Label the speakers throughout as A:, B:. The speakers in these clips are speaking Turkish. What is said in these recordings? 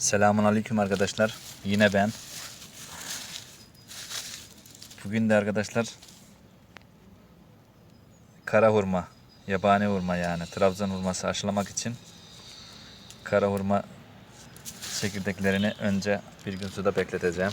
A: Selamun Aleyküm arkadaşlar. Yine ben. Bugün de arkadaşlar kara hurma, yabani hurma yani Trabzon hurması aşılamak için kara hurma çekirdeklerini önce bir gün suda bekleteceğim.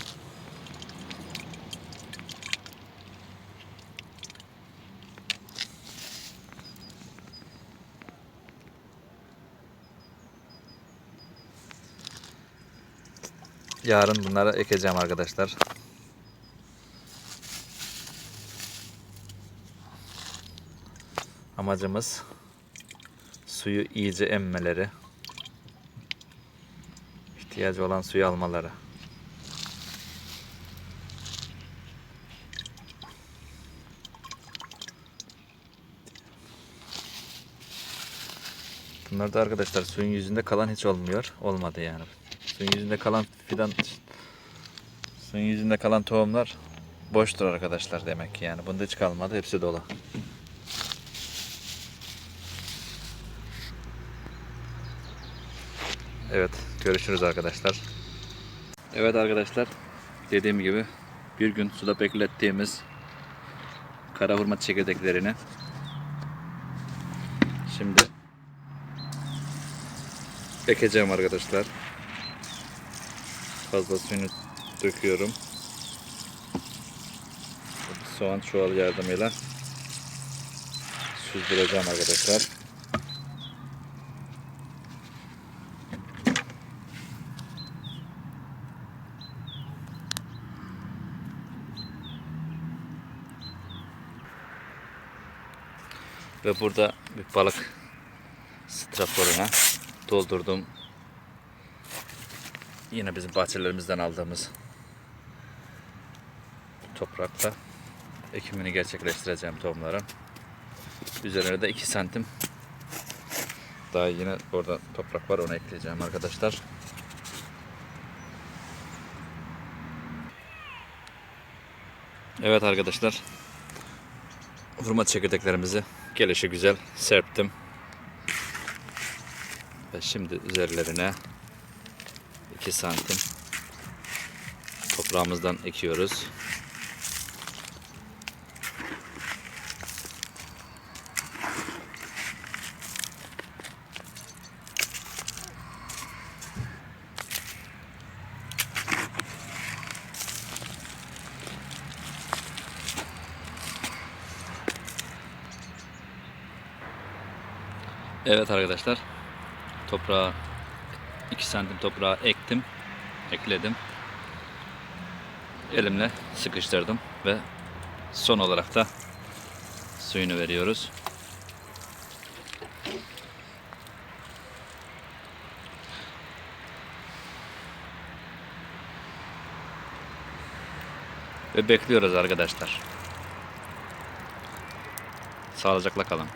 A: Yarın bunları ekeceğim arkadaşlar. Amacımız suyu iyice emmeleri. ihtiyacı olan suyu almaları. Bunlar da arkadaşlar suyun yüzünde kalan hiç olmuyor. Olmadı yani. Suyun yüzünde kalan fidan suyun yüzünde kalan tohumlar boştur arkadaşlar demek ki yani. Bunda hiç kalmadı. Hepsi dolu. Evet, görüşürüz arkadaşlar. Evet arkadaşlar, dediğim gibi bir gün suda beklettiğimiz kara hurma çekirdeklerini şimdi ekeceğim arkadaşlar. Fazla suyunu döküyorum. Soğan çuval yardımıyla süzdüreceğim arkadaşlar. Ve burada bir balık straforuna doldurdum. Yine bizim bahçelerimizden aldığımız toprakla ekimini gerçekleştireceğim tohumların. Üzerine de 2 santim daha yine orada toprak var onu ekleyeceğim arkadaşlar. Evet arkadaşlar. Hurma çekirdeklerimizi gelişi güzel serptim. Ve şimdi üzerlerine 2 santim toprağımızdan ekiyoruz. Evet arkadaşlar. Toprağa 2 santim toprağa ektim. Ekledim. Elimle sıkıştırdım ve son olarak da suyunu veriyoruz. Ve bekliyoruz arkadaşlar. Sağlıcakla kalın.